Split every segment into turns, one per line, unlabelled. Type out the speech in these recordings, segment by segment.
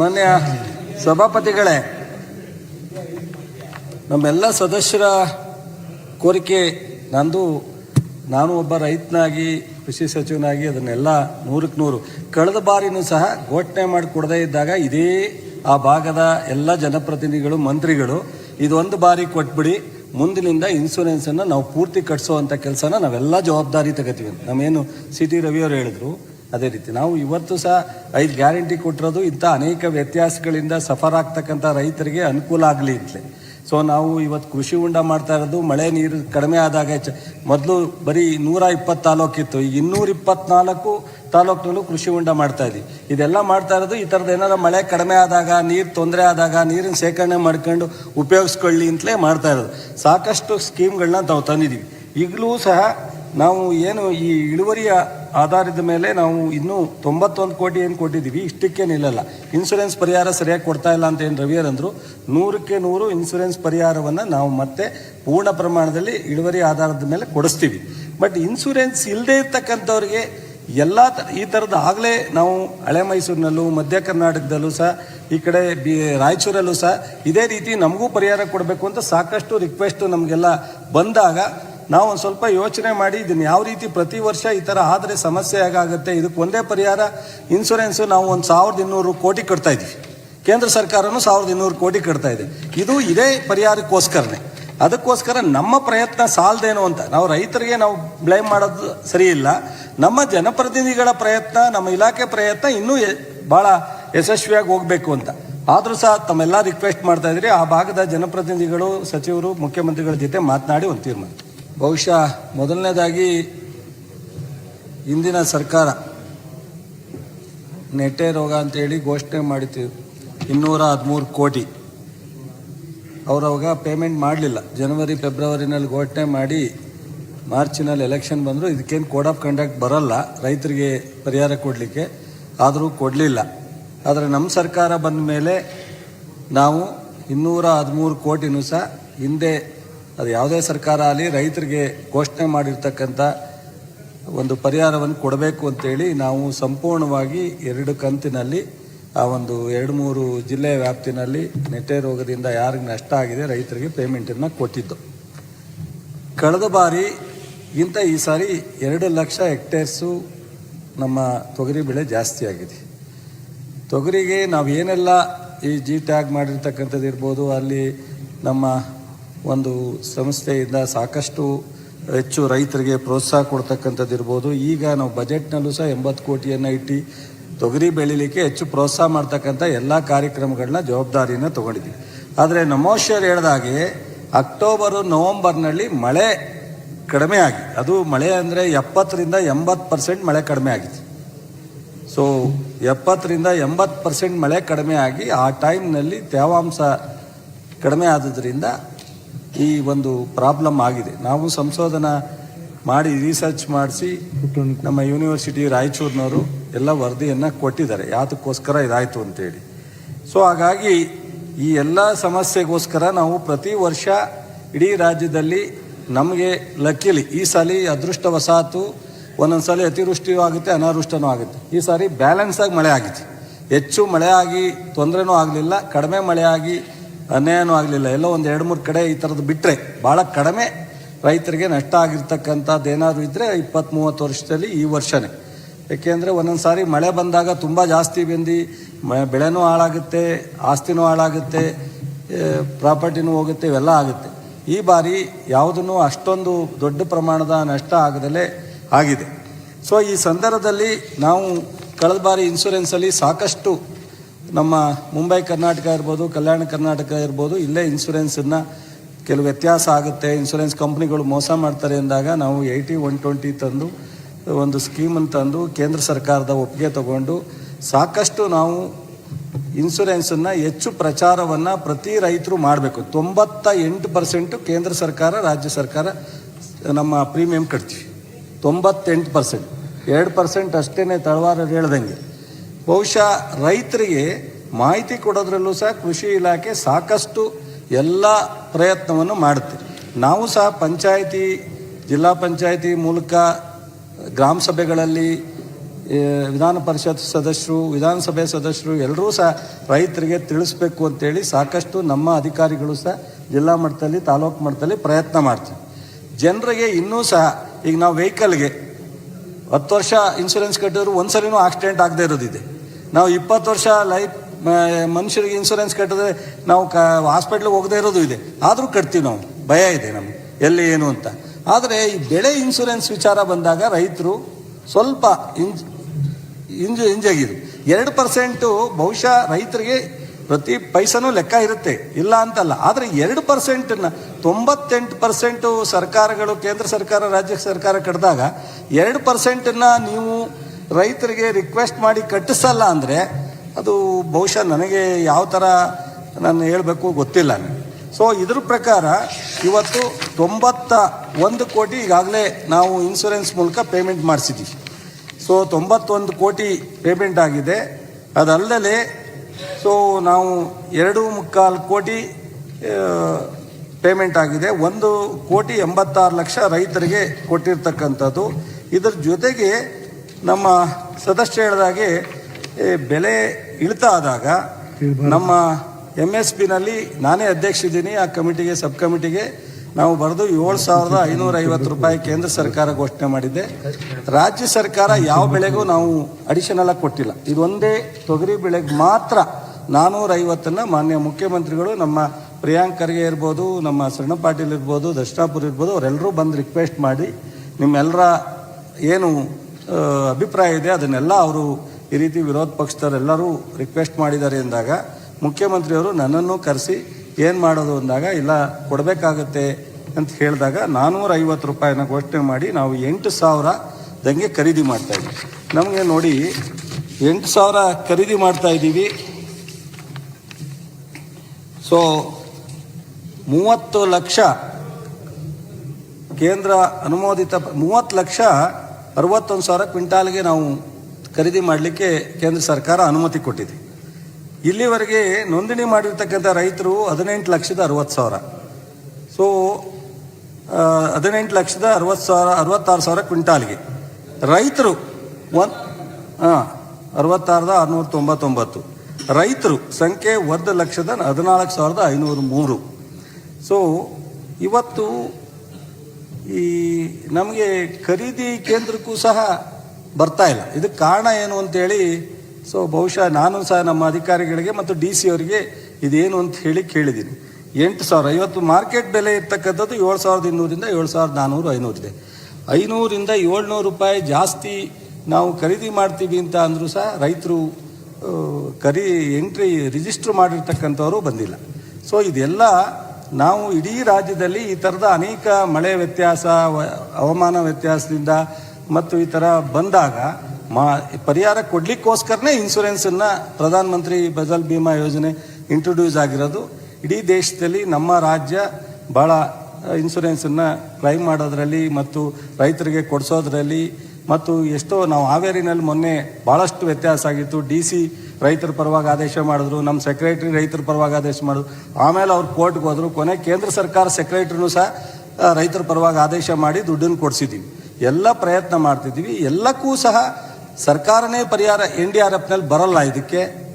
ಮಾನ್ಯ ಸಭಾಪತಿಗಳೇ, ನಮ್ಮೆಲ್ಲ ಸದಸ್ಯರ ಕೋರಿಕೆ ನಂದು. ನಾನು ಒಬ್ಬ ರೈತನಾಗಿ, ಕೃಷಿ ಸಚಿವನಾಗಿ, ಅದನ್ನೆಲ್ಲ ನೂರಕ್ಕೆ ನೂರು. ಕಳೆದ ಬಾರಿನೂ ಸಹ ಘೋಷಣೆ ಮಾಡಿ ಕೊಡದೇ ಇದ್ದಾಗ ಇದೇ ಆ ಭಾಗದ ಎಲ್ಲ ಜನಪ್ರತಿನಿಧಿಗಳು, ಮಂತ್ರಿಗಳು, ಇದೊಂದು ಬಾರಿ ಕೊಟ್ಬಿಡಿ, ಮುಂದಿನಿಂದ ಇನ್ಸೂರೆನ್ಸನ್ನು ನಾವು ಪೂರ್ತಿ ಕಟ್ಸೋವಂಥ ಕೆಲಸನ ನಾವೆಲ್ಲ ಜವಾಬ್ದಾರಿ ತಗೋತೀವಿ ನಮ್ಮೇನು ಸಿ ಟಿ ರವಿಯವರು ಹೇಳಿದ್ರು. ಅದೇ ರೀತಿ ನಾವು ಇವತ್ತು ಸಹ ಐದು ಗ್ಯಾರಂಟಿ ಕೊಟ್ಟಿರೋದು ಇಂಥ ಅನೇಕ ವ್ಯತ್ಯಾಸಗಳಿಂದ ಸಫರ್ ಆಗ್ತಕ್ಕಂಥ ರೈತರಿಗೆ ಅನುಕೂಲ ಆಗಲಿ ಅಂತಲೇ. ಸೊ ನಾವು ಇವತ್ತು ಕೃಷಿ ಉಂಡ ಮಾಡ್ತಾ ಇರೋದು, ಮಳೆ ನೀರು ಕಡಿಮೆ ಆದಾಗ ಹೆಚ್ಚು. ಮೊದಲು ಬರೀ ನೂರ ಇಪ್ಪತ್ತು ತಾಲೂಕಿತ್ತು ಈಗ ಇನ್ನೂರ ಇಪ್ಪತ್ನಾಲ್ಕು ತಾಲೂಕಿನಲ್ಲೂ ಕೃಷಿ ಉಂಡ ಮಾಡ್ತಾ ಇದ್ವಿ. ಇದೆಲ್ಲ ಮಾಡ್ತಾ ಇರೋದು ಈ ಥರದ್ದು ಏನಾರ ಮಳೆ ಕಡಿಮೆ ಆದಾಗ, ನೀರು ತೊಂದರೆ ಆದಾಗ, ನೀರಿನ ಶೇಖರಣೆ ಮಾಡ್ಕೊಂಡು ಉಪಯೋಗಿಸ್ಕೊಳ್ಳಿ ಅಂತಲೇ ಮಾಡ್ತಾ ಇರೋದು. ಸಾಕಷ್ಟು ಸ್ಕೀಮ್ಗಳನ್ನ ನಾವು ತಂದಿದ್ದೀವಿ. ಈಗಲೂ ಸಹ ನಾವು ಏನು ಈ ಇಳುವರಿಯ ಆಧಾರದ ಮೇಲೆ ನಾವು ಇನ್ನೂ ತೊಂಬತ್ತೊಂದು ಕೋಟಿ ಏನು ಕೊಟ್ಟಿದ್ದೀವಿ, ಇಷ್ಟಕ್ಕೆ ನಿಲ್ಲಲ್ಲ. ಇನ್ಸೂರೆನ್ಸ್ ಪರಿಹಾರ ಸರಿಯಾಗಿ ಕೊಡ್ತಾ ಇಲ್ಲ ಅಂತ ಏನು ರವಿಯರ್ ಅಂದರು, ನೂರಕ್ಕೆ ನೂರು ಇನ್ಸೂರೆನ್ಸ್ ಪರಿಹಾರವನ್ನು ನಾವು ಮತ್ತೆ ಪೂರ್ಣ ಪ್ರಮಾಣದಲ್ಲಿ ಇಳುವರಿ ಆಧಾರದ ಮೇಲೆ ಕೊಡಿಸ್ತೀವಿ. ಬಟ್ ಇನ್ಸೂರೆನ್ಸ್ ಇಲ್ಲದೆ ಇರ್ತಕ್ಕಂಥವ್ರಿಗೆ ಎಲ್ಲ ಈ ಥರದ ಆಗಲೇ ನಾವು ಹಳೆ ಮೈಸೂರಿನಲ್ಲೂ, ಮಧ್ಯ ಕರ್ನಾಟಕದಲ್ಲೂ ಸಹ, ಈ ಕಡೆ ಬಿ, ರಾಯಚೂರಲ್ಲೂ ಸಹ ಇದೇ ರೀತಿ ನಮಗೂ ಪರಿಹಾರ ಕೊಡಬೇಕು ಅಂತ ಸಾಕಷ್ಟು ರಿಕ್ವೆಸ್ಟು ನಮಗೆಲ್ಲ ಬಂದಾಗ ನಾವು ಒಂದು ಸ್ವಲ್ಪ ಯೋಚನೆ ಮಾಡಿ ಇದನ್ನು ಯಾವ ರೀತಿ ಪ್ರತಿ ವರ್ಷ ಈ ಥರ ಆದರೆ ಸಮಸ್ಯೆ ಆಗುತ್ತೆ ಇದಕ್ಕೆ ಒಂದೇ ಪರಿಹಾರ ಇನ್ಸೂರೆನ್ಸು ನಾವು ಒಂದು ಸಾವಿರದ ಇನ್ನೂರು ಕೋಟಿ ಕಟ್ತಾ ಇದ್ವಿ. ಕೇಂದ್ರ ಸರ್ಕಾರನೂ ಸಾವಿರದ ಇನ್ನೂರು ಕೋಟಿ ಕಟ್ತಾ ಇದೆ. ಇದು ಇದೇ ಪರಿಹಾರಕ್ಕೋಸ್ಕರನೇ. ಅದಕ್ಕೋಸ್ಕರ ನಮ್ಮ ಪ್ರಯತ್ನ ಸಾಲದೇನು ಅಂತ. ನಾವು ರೈತರಿಗೆ ನಾವು ಬ್ಲೇಮ್ ಮಾಡೋದು ಸರಿಯಿಲ್ಲ ನಮ್ಮ ಜನಪ್ರತಿನಿಧಿಗಳ ಪ್ರಯತ್ನ, ನಮ್ಮ ಇಲಾಖೆ ಪ್ರಯತ್ನ ಇನ್ನೂ ಭಾಳ ಯಶಸ್ವಿಯಾಗಿ ಹೋಗಬೇಕು ಅಂತ. ಆದರೂ ಸಹ ತಮ್ಮೆಲ್ಲ ರಿಕ್ವೆಸ್ಟ್ ಮಾಡ್ತಾ ಇದ್ರಿ. ಆ ಭಾಗದ ಜನಪ್ರತಿನಿಧಿಗಳು, ಸಚಿವರು, ಮುಖ್ಯಮಂತ್ರಿಗಳ ಜೊತೆ ಮಾತನಾಡಿ ಒಂದು ತೀರ್ಮಾನ. ಬಹುಶಃ ಮೊದಲನೇದಾಗಿ ಇಂದಿನ ಸರ್ಕಾರ ನೆಟ್ಟೆ ರೋಗ ಅಂತೇಳಿ ಘೋಷಣೆ ಮಾಡಿತ್ತು. ಇನ್ನೂರ ಹದಿಮೂರು ಕೋಟಿ. ಅವ್ರು ಅವಾಗ ಪೇಮೆಂಟ್ ಮಾಡಲಿಲ್ಲ. ಜನವರಿ, ಫೆಬ್ರವರಿನಲ್ಲಿ ಘೋಷಣೆ ಮಾಡಿ ಮಾರ್ಚಿನಲ್ಲಿ ಎಲೆಕ್ಷನ್ ಬಂದರೂ. ಇದಕ್ಕೇನು ಕೋಡ್ ಆಫ್ ಕಂಡಕ್ಟ್ ಬರಲ್ಲ. ರೈತರಿಗೆ ಪರಿಹಾರ ಕೊಡಲಿಕ್ಕೆ ಆದರೂ ಕೊಡಲಿಲ್ಲ. ಆದರೆ ನಮ್ಮ ಸರ್ಕಾರ ಬಂದ ಮೇಲೆ ನಾವು ಇನ್ನೂರ ಹದಿಮೂರು ಕೋಟಿನೂ ಸಹ ಹಿಂದೆ ಅದು ಯಾವುದೇ ಸರ್ಕಾರ ಆಗಲಿ, ರೈತರಿಗೆ ಘೋಷಣೆ ಮಾಡಿರ್ತಕ್ಕಂಥ ಒಂದು ಪರಿಹಾರವನ್ನು ಕೊಡಬೇಕು ಅಂತೇಳಿ ನಾವು ಸಂಪೂರ್ಣವಾಗಿ ಎರಡು ಕಂತಿನಲ್ಲಿ, ಆ ಒಂದು ಎರಡು ಮೂರು ಜಿಲ್ಲೆಯ ವ್ಯಾಪ್ತಿನಲ್ಲಿ ನೆಟ್ಟೆ ರೋಗದಿಂದ ಯಾರಿಗೆ ನಷ್ಟ ಆಗಿದೆ, ರೈತರಿಗೆ ಪೇಮೆಂಟನ್ನು ಕೊಟ್ಟಿದ್ದು. ಕಳೆದ ಬಾರಿ ಇಂಥ ಈ ಸಾರಿ ಎರಡು ಲಕ್ಷ ಹೆಕ್ಟೇರ್ಸು ನಮ್ಮ ತೊಗರಿ ಬೆಳೆ ಜಾಸ್ತಿ ಆಗಿದೆ. ತೊಗರಿಗೆ ನಾವು ಏನೆಲ್ಲ ಈ ಜಿ ಟ್ಯಾಗ್ ಮಾಡಿರ್ತಕ್ಕಂಥದ್ದು ಇರ್ಬೋದು, ಅಲ್ಲಿ ನಮ್ಮ ಒಂದು ಸಂಸ್ಥೆಯಿಂದ ಸಾಕಷ್ಟು ಹೆಚ್ಚು ರೈತರಿಗೆ ಪ್ರೋತ್ಸಾಹ ಕೊಡ್ತಕ್ಕಂಥದ್ದು ಇರ್ಬೋದು. ಈಗ ನಾವು ಬಜೆಟ್ನಲ್ಲೂ ಸಹ ಎಂಬತ್ತು ಕೋಟಿಯನ್ನು ಇಟ್ಟು ತೊಗರಿ ಬೆಳಿಲಿಕ್ಕೆ ಹೆಚ್ಚು ಪ್ರೋತ್ಸಾಹ ಮಾಡ್ತಕ್ಕಂಥ ಎಲ್ಲ ಕಾರ್ಯಕ್ರಮಗಳನ್ನ ಜವಾಬ್ದಾರಿನ ತಗೊಂಡಿದ್ದೀವಿ. ಆದರೆ ನಮೋಶರ್ ಹೇಳ್ದಾಗೆ ಅಕ್ಟೋಬರು, ನವಂಬರ್ನಲ್ಲಿ ಮಳೆ ಕಡಿಮೆ ಆಗಿ ಅದು ಮಳೆ ಅಂದರೆ ಎಪ್ಪತ್ತರಿಂದ ಎಂಬತ್ತು ಪರ್ಸೆಂಟ್ ಮಳೆ ಕಡಿಮೆ ಆಗಿತ್ತು ಸೊ ಎಪ್ಪತ್ತರಿಂದ ಎಂಬತ್ತು ಪರ್ಸೆಂಟ್ ಮಳೆ ಕಡಿಮೆ ಆಗಿ ಆ ಟೈಮ್ನಲ್ಲಿ ತೇವಾಂಶ ಕಡಿಮೆ ಆದದ್ರಿಂದ ಈ ಒಂದು ಪ್ರಾಬ್ಲಮ್ ಆಗಿದೆ. ನಾವು ಸಂಶೋಧನಾ ಮಾಡಿ ರಿಸರ್ಚ್ ಮಾಡಿಸಿ ನಮ್ಮ ಯೂನಿವರ್ಸಿಟಿ ರಾಯಚೂರಿನವರು ಎಲ್ಲ ವರದಿಯನ್ನು ಕೊಟ್ಟಿದ್ದಾರೆ. ಯಾತಕ್ಕೋಸ್ಕರ ಇದಾಯಿತು ಅಂತೇಳಿ. ಸೊ ಹಾಗಾಗಿ ಈ ಎಲ್ಲ ಸಮಸ್ಯೆಗೋಸ್ಕರ ನಾವು ಪ್ರತಿ ವರ್ಷ ಇಡೀ ರಾಜ್ಯದಲ್ಲಿ ನಮಗೆ ಲಕ್ಕಿಲಿ ಈ ಸಲ ಅದೃಷ್ಟವಸಾತು ಒಂದೊಂದು ಸಲ ಅತಿವೃಷ್ಟಿಯೂ ಆಗುತ್ತೆ, ಅನಾವೃಷ್ಟನೂ ಆಗುತ್ತೆ. ಈ ಸಾರಿ ಬ್ಯಾಲೆನ್ಸ್ ಆಗಿ ಮಳೆ ಆಗಿದೆ ಹೆಚ್ಚು ಮಳೆ ಆಗಿ ತೊಂದರೆನೂ ಆಗಲಿಲ್ಲ, ಕಡಿಮೆ ಮಳೆ ಆಗಿ ಅನ್ಯಾಯನೂ ಆಗಲಿಲ್ಲ. ಎಲ್ಲೋ ಒಂದು ಎರಡು ಮೂರು ಕಡೆ ಈ ಥರದ್ದು ಬಿಟ್ಟರೆ ಭಾಳ ಕಡಿಮೆ ರೈತರಿಗೆ ನಷ್ಟ ಆಗಿರ್ತಕ್ಕಂಥದ್ದು ಏನಾದರೂ ಇದ್ದರೆ ಇಪ್ಪತ್ತು ಮೂವತ್ತು ವರ್ಷದಲ್ಲಿ ಈ ವರ್ಷವೇ ಏಕೆಂದರೆ ಒಂದೊಂದು ಸಾರಿ ಮಳೆ ಬಂದಾಗ ತುಂಬ ಜಾಸ್ತಿ ಬಂದು, ಮ, ಬೆಳೆನೂ ಹಾಳಾಗುತ್ತೆ, ಆಸ್ತಿನೂ ಹಾಳಾಗುತ್ತೆ ಪ್ರಾಪರ್ಟಿನೂ ಹೋಗುತ್ತೆ, ಇವೆಲ್ಲ ಆಗುತ್ತೆ. ಈ ಬಾರಿ ಯಾವುದನ್ನು ಅಷ್ಟೊಂದು ದೊಡ್ಡ ಪ್ರಮಾಣದ ನಷ್ಟ ಆಗದಲ್ಲೇ ಆಗಿದೆ. ಸೊ ಈ ಸಂದರ್ಭದಲ್ಲಿ ನಾವು ಕಳೆದ ಬಾರಿ ಇನ್ಸೂರೆನ್ಸಲ್ಲಿ ಸಾಕಷ್ಟು ನಮ್ಮ ಮುಂಬೈ ಕರ್ನಾಟಕ ಇರ್ಬೋದು, ಕಲ್ಯಾಣ ಕರ್ನಾಟಕ ಇರ್ಬೋದು, ಇಲ್ಲೇ ಇನ್ಸೂರೆನ್ಸನ್ನ ಕೆಲವು ವ್ಯತ್ಯಾಸ ಆಗುತ್ತೆ. ಇನ್ಸೂರೆನ್ಸ್ ಕಂಪ್ನಿಗಳು ಮೋಸ ಮಾಡ್ತಾರೆ ಅಂದಾಗ ನಾವು ಏಯ್ಟಿ ಒನ್ ಟ್ವೆಂಟಿ ತಂದು ಒಂದು ಸ್ಕೀಮನ್ನು ತಂದು ಕೇಂದ್ರ ಸರ್ಕಾರದ ಒಪ್ಪಿಗೆ ತಗೊಂಡು ಸಾಕಷ್ಟು ನಾವು ಇನ್ಸೂರೆನ್ಸನ್ನು ಹೆಚ್ಚು ಪ್ರಚಾರವನ್ನು ಪ್ರತಿ ರೈತರು ಮಾಡಬೇಕು. ತೊಂಬತ್ತ ಎಂಟು ಪರ್ಸೆಂಟು ಕೇಂದ್ರ ಸರ್ಕಾರ, ರಾಜ್ಯ ಸರ್ಕಾರ ನಮ್ಮ ಪ್ರೀಮಿಯಂ ಕಟ್ತೀವಿ. ತೊಂಬತ್ತೆಂಟು ಪರ್ಸೆಂಟ್ ಎರಡು ಪರ್ಸೆಂಟ್ ಅಷ್ಟೇ ತಳವಾರರು ಹೇಳ್ದಂಗೆ. ಬಹುಶಃ ರೈತರಿಗೆ ಮಾಹಿತಿ ಕೊಡೋದ್ರಲ್ಲೂ ಸಹ ಕೃಷಿ ಇಲಾಖೆ ಸಾಕಷ್ಟು ಎಲ್ಲ ಪ್ರಯತ್ನವನ್ನು ಮಾಡುತ್ತೆ ನಾವು ಸಹ ಪಂಚಾಯಿತಿ, ಜಿಲ್ಲಾ ಪಂಚಾಯಿತಿ ಮೂಲಕ ಗ್ರಾಮ ಸಭೆಗಳಲ್ಲಿ ವಿಧಾನ ಪರಿಷತ್ ಸದಸ್ಯರು, ವಿಧಾನಸಭೆ ಸದಸ್ಯರು ಎಲ್ಲರೂ ಸಹ ರೈತರಿಗೆ ತಿಳಿಸ್ಬೇಕು ಅಂತೇಳಿ ಸಾಕಷ್ಟು ನಮ್ಮ ಅಧಿಕಾರಿಗಳು ಸಹ ಜಿಲ್ಲಾ ಮಟ್ಟದಲ್ಲಿ, ತಾಲೂಕು ಮಟ್ಟದಲ್ಲಿ ಪ್ರಯತ್ನ ಮಾಡ್ತೀವಿ ಜನರಿಗೆ ಇನ್ನೂ ಸಹ ಈಗ ನಾವು ವೆಹಿಕಲ್ಗೆ ಹತ್ತು ವರ್ಷ ಇನ್ಸೂರೆನ್ಸ್ ಕಟ್ಟಿದ್ರು ಒಂದ್ಸಲಿನೂ ಆಕ್ಸಿಡೆಂಟ್ ಆಗದೆ ಇರೋದಿದೆ. ನಾವು ಇಪ್ಪತ್ತು ವರ್ಷ ಲೈಫ್ ಮನುಷ್ಯರಿಗೆ ಇನ್ಶೂರೆನ್ಸ್ ಕಟ್ಟಿದ್ರೆ ನಾವು ಕ ಹಾಸ್ಪಿಟ್ಲಿಗೆ ಹೋಗದೆ ಇರೋದು ಇದೆ. ಆದರೂ ಕಟ್ತೀವಿ ನಾವು. ಭಯ ಇದೆ ನಮಗೆ. ಎಲ್ಲಿ ಏನು ಅಂತ. ಆದರೆ ಈ ಬೆಳೆ ಇನ್ಶೂರೆನ್ಸ್ ವಿಚಾರ ಬಂದಾಗ ರೈತರು ಸ್ವಲ್ಪ ಇಂಜ್ ಇಂಜು, ಇಂಜಾಗಿದ್ರು. ಎರಡು ಪರ್ಸೆಂಟು ಬಹುಶಃ ರೈತರಿಗೆ ಪ್ರತಿ ಪೈಸನೂ ಲೆಕ್ಕ ಇರುತ್ತೆ. ಇಲ್ಲ ಅಂತಲ್ಲ. ಆದರೆ ಎರಡು ಪರ್ಸೆಂಟನ್ನ ತೊಂಬತ್ತೆಂಟು ಪರ್ಸೆಂಟು ಸರ್ಕಾರಗಳು, ಕೇಂದ್ರ ಸರ್ಕಾರ, ರಾಜ್ಯ ಸರ್ಕಾರ ಕಟ್ಟಿದಾಗ ಎರಡು ಪರ್ಸೆಂಟನ್ನು ನೀವು ರೈತರಿಗೆ ರಿಕ್ವೆಸ್ಟ್ ಮಾಡಿ ಕಟ್ಟಿಸಲ್ಲ ಅಂದರೆ ಅದು ಬಹುಶಃ ನನಗೆ ಯಾವ ಥರ ನಾನು ಹೇಳಬೇಕು ಗೊತ್ತಿಲ್ಲ ಸೊ ಇದ್ರ ಪ್ರಕಾರ ಇವತ್ತು ತೊಂಬತ್ತ ಒಂದು ಕೋಟಿ ಈಗಾಗಲೇ ನಾವು ಇನ್ಸೂರೆನ್ಸ್ ಮೂಲಕ ಪೇಮೆಂಟ್ ಮಾಡಿಸಿದ್ದೀವಿ ಸೊ ತೊಂಬತ್ತೊಂದು ಕೋಟಿ ಪೇಮೆಂಟ್ ಆಗಿದೆ. ಅದಲ್ಲದೆ ಸೊ ನಾವು ಎರಡು ಮುಕ್ಕಾಲು ಕೋಟಿ ಪೇಮೆಂಟ್ ಆಗಿದೆ. ಒಂದು ಕೋಟಿ ಎಂಬತ್ತಾರು ಲಕ್ಷ ರೈತರಿಗೆ ಕೊಟ್ಟಿರ್ತಕ್ಕಂಥದ್ದು. ಇದರ ಜೊತೆಗೆ ನಮ್ಮ ಸದಸ್ಯ ಹೇಳಿದಾಗೆ ಬೆಲೆ ಇಳಿತಾ ಆದಾಗ ನಮ್ಮ ಎಂ ಎಸ್ ಪಿನಲ್ಲಿ ನಾನೇ ಅಧ್ಯಕ್ಷ ಇದ್ದೀನಿ ಆ ಕಮಿಟಿಗೆ ಸಬ್ ಕಮಿಟಿಗೆ. ನಾವು ಬರೆದು ಏಳು ಸಾವಿರದ ಐನೂರ ಐವತ್ತು ರೂಪಾಯಿ ಕೇಂದ್ರ ಸರ್ಕಾರ ಘೋಷಣೆ ಮಾಡಿದೆ ರಾಜ್ಯ ಸರ್ಕಾರ ಯಾವ ಬೆಳೆಗೂ ನಾವು ಅಡಿಷನಲ್ ಆಗಿ ಕೊಟ್ಟಿಲ್ಲ. ಇದೊಂದೇ ತೊಗರಿ ಬೆಳೆಗೆ ಮಾತ್ರ ನಾನ್ನೂರ ಐವತ್ತನ್ನು ಮಾನ್ಯ ಮುಖ್ಯಮಂತ್ರಿಗಳು ನಮ್ಮ ಪ್ರಿಯಾಂಕ್ ಖರ್ಗೆ ಇರ್ಬೋದು ನಮ್ಮ ಸಣ್ಣ ಪಾಟೀಲ್ ಇರ್ಬೋದು ದರ್ಶನಾಪುರ್ ಇರ್ಬೋದು ಅವರೆಲ್ಲರೂ ಬಂದು ರಿಕ್ವೆಸ್ಟ್ ಮಾಡಿ ನಿಮ್ಮೆಲ್ಲರ ಏನು ಅಭಿಪ್ರಾಯ ಇದೆ. ಅದನ್ನೆಲ್ಲ ಅವರು ಈ ರೀತಿ ವಿರೋಧ ಪಕ್ಷದವರೆಲ್ಲರೂ ರಿಕ್ವೆಸ್ಟ್ ಮಾಡಿದ್ದಾರೆ ಎಂದಾಗ ಮುಖ್ಯಮಂತ್ರಿಯವರು ನನ್ನನ್ನು ಕರೆಸಿ ಏನು ಮಾಡೋದು ಅಂದಾಗ, ಇಲ್ಲ, ಕೊಡಬೇಕಾಗತ್ತೆ ಅಂತ ಹೇಳಿದಾಗ ನಾನ್ನೂರ ಐವತ್ತು ರೂಪಾಯಿನ ಘೋಷಣೆ ಮಾಡಿ ನಾವು ಎಂಟು ಸಾವಿರ ದಂಗೆ ಖರೀದಿ ಮಾಡ್ತಾ ಇದ್ದೀವಿ ನಮಗೆ ನೋಡಿ, ಎಂಟು ಸಾವಿರ ಖರೀದಿ ಮಾಡ್ತಾ ಇದ್ದೀವಿ. ಸೊ ಮೂವತ್ತು ಲಕ್ಷ ಕೇಂದ್ರ ಅನುಮೋದಿತ, ಮೂವತ್ತು ಲಕ್ಷ ಅರವತ್ತೊಂದು ಸಾವಿರ ಕ್ವಿಂಟಾಲ್ಗೆ ನಾವು ಖರೀದಿ ಮಾಡಲಿಕ್ಕೆ ಕೇಂದ್ರ ಸರ್ಕಾರ ಅನುಮತಿ ಕೊಟ್ಟಿದೆ. ಇಲ್ಲಿವರೆಗೆ ನೋಂದಣಿ ಮಾಡಿರ್ತಕ್ಕಂಥ ರೈತರು ಹದಿನೆಂಟು ಲಕ್ಷದ ಅರವತ್ತು ಸಾವಿರ. ಸೊ ಹದಿನೆಂಟು ಲಕ್ಷದ ಅರವತ್ತು ಸಾವಿರ, ಅರವತ್ತಾರು ಸಾವಿರ ಕ್ವಿಂಟಾಲ್ಗೆ. ರೈತರು ಒಂದು ಹಾಂ ಅರವತ್ತಾರದ ಆರುನೂರ ತೊಂಬತ್ತೊಂಬತ್ತು. ರೈತರು ಸಂಖ್ಯೆ ಒಂದು ಲಕ್ಷದ ಹದಿನಾಲ್ಕು ಸಾವಿರದ ಐನೂರು ಮೂರು. ಸೊ ಇವತ್ತು ಈ ನಮಗೆ ಖರೀದಿ ಕೇಂದ್ರಕ್ಕೂ ಸಹ ಬರ್ತಾ ಇಲ್ಲ. ಇದಕ್ಕೆ ಕಾರಣ ಏನು ಅಂತೇಳಿ ಸೊ ಬಹುಶಃ ನಾನು ಸಹ ನಮ್ಮ ಅಧಿಕಾರಿಗಳಿಗೆ ಮತ್ತು ಡಿ ಸಿ ಅವರಿಗೆ ಇದೇನು ಅಂತ ಹೇಳಿ ಕೇಳಿದ್ದೀನಿ. ಎಂಟು ಸಾವಿರ, ಇವತ್ತು ಮಾರ್ಕೆಟ್ ಬೆಲೆ ಇರ್ತಕ್ಕಂಥದ್ದು ಏಳು ಸಾವಿರದ ಇನ್ನೂರಿಂದ ಏಳು ಸಾವಿರದ ನಾನ್ನೂರು ಐನೂರಿದೆ ಐನೂರಿಂದ ಏಳ್ನೂರು ರೂಪಾಯಿ ಜಾಸ್ತಿ ನಾವು ಖರೀದಿ ಮಾಡ್ತೀವಿ ಅಂತ ಅಂದರೂ ಸಹ ರೈತರು ಖರೀ ಎಂಟ್ರಿ ರಿಜಿಸ್ಟ್ರ್ ಮಾಡಿರ್ತಕ್ಕಂಥವರು ಬಂದಿಲ್ಲ. ಸೊ ಇದೆಲ್ಲ ನಾವು ಇಡೀ ರಾಜ್ಯದಲ್ಲಿ ಈ ಥರದ ಅನೇಕ ಮಳೆ ವ್ಯತ್ಯಾಸ ಹವಾಮಾನ ವ್ಯತ್ಯಾಸದಿಂದ ಮತ್ತು ಈ ಥರ ಬಂದಾಗ ಮಾ, ಪರಿಹಾರ ಕೊಡ್ಲಿಕ್ಕೋಸ್ಕರನೇ ಇನ್ಸೂರೆನ್ಸನ್ನು ಪ್ರಧಾನ ಮಂತ್ರಿ ಫಸಲ್ ಬಿಮಾ ಯೋಜನೆ ಇಂಟ್ರೊಡ್ಯೂಸ್ ಆಗಿರೋದು. ಇಡೀ ದೇಶದಲ್ಲಿ ನಮ್ಮ ರಾಜ್ಯ ಭಾಳ ಇನ್ಸೂರೆನ್ಸನ್ನು ಕ್ಲೈಮ್ ಮಾಡೋದ್ರಲ್ಲಿ ಮತ್ತು ರೈತರಿಗೆ ಕೊಡಿಸೋದ್ರಲ್ಲಿ ಮತ್ತು ಎಷ್ಟೋ ನಾವು ಹಾವೇರಿನಲ್ಲಿ ಮೊನ್ನೆ ಭಾಳಷ್ಟು ವ್ಯತ್ಯಾಸ ಆಗಿತ್ತು. ಡಿ ಸಿ ರೈತರ ಪರವಾಗಿ ಆದೇಶ ಮಾಡಿದ್ರು, ನಮ್ಮ ಸೆಕ್ರೆಟರಿ ರೈತರ ಪರವಾಗಿ ಆದೇಶ ಮಾಡಿದ್ರು. ಆಮೇಲೆ ಅವ್ರು ಕೋರ್ಟ್ಗೆ ಹೋದ್ರು. ಕೊನೆ ಕೇಂದ್ರ ಸರ್ಕಾರ ಸೆಕ್ರೆಟ್ರಿನೂ ಸಹ ರೈತರ ಪರವಾಗಿ ಆದೇಶ ಮಾಡಿ ದುಡ್ಡನ್ನು ಕೊಡಿಸಿದ್ದೀವಿ. ಎಲ್ಲ ಪ್ರಯತ್ನ ಮಾಡ್ತಿದ್ದೀವಿ. ಎಲ್ಲಕ್ಕೂ ಸಹ ಸರ್ಕಾರನೇ ಪರಿಹಾರ ಎನ್ ಡಿ ಆರ್ ಎಫ್ನಲ್ಲಿ ಬರಲ್ಲ ಇದಕ್ಕೆ.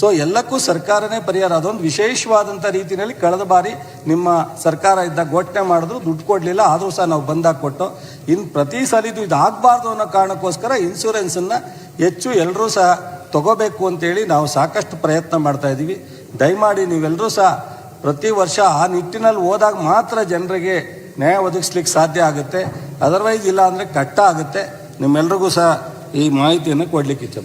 ಸೊ ಎಲ್ಲಕ್ಕೂ ಸರ್ಕಾರನೇ ಪರಿಹಾರ. ಅದೊಂದು ವಿಶೇಷವಾದಂಥ ರೀತಿಯಲ್ಲಿ ಕಳೆದ ಬಾರಿ ನಿಮ್ಮ ಸರ್ಕಾರ ಇದ್ದಾಗ ಘೋಷಣೆ ಮಾಡಿದ್ರು, ದುಡ್ಡು ಕೊಡಲಿಲ್ಲ, ಆದರೂ ಸಹ ನಾವು ಬಂದಾಗ ಕೊಟ್ಟು. ಇನ್ನು ಪ್ರತಿ ಸಲಿದು ಇದು ಆಗಬಾರ್ದು ಅನ್ನೋ ಕಾರಣಕ್ಕೋಸ್ಕರ ಇನ್ಸೂರೆನ್ಸನ್ನು ಹೆಚ್ಚು ಎಲ್ಲರೂ ಸಹ ತಗೋಬೇಕು ಅಂತೇಳಿ ನಾವು ಸಾಕಷ್ಟು ಪ್ರಯತ್ನ ಮಾಡ್ತಾ ಇದ್ದೀವಿ. ದಯಮಾಡಿ ನೀವೆಲ್ಲರೂ ಸಹ ಪ್ರತಿ ವರ್ಷ ಆ ನಿಟ್ಟಿನಲ್ಲಿ ಹೋದಾಗ ಮಾತ್ರ ಜನರಿಗೆ ನ್ಯಾಯ ಒದಗಿಸ್ಲಿಕ್ಕೆ ಸಾಧ್ಯ ಆಗುತ್ತೆ. ಅದರ್ವೈಸ್ ಇಲ್ಲ ಅಂದರೆ ಕಟ್ಟ ಆಗುತ್ತೆ ನಿಮ್ಮೆಲ್ರಿಗೂ ಸಹ ಈ ಮಾಹಿತಿಯನ್ನು ಕೊಡಲಿಕ್ಕೆ ಇಚ್ಛೆ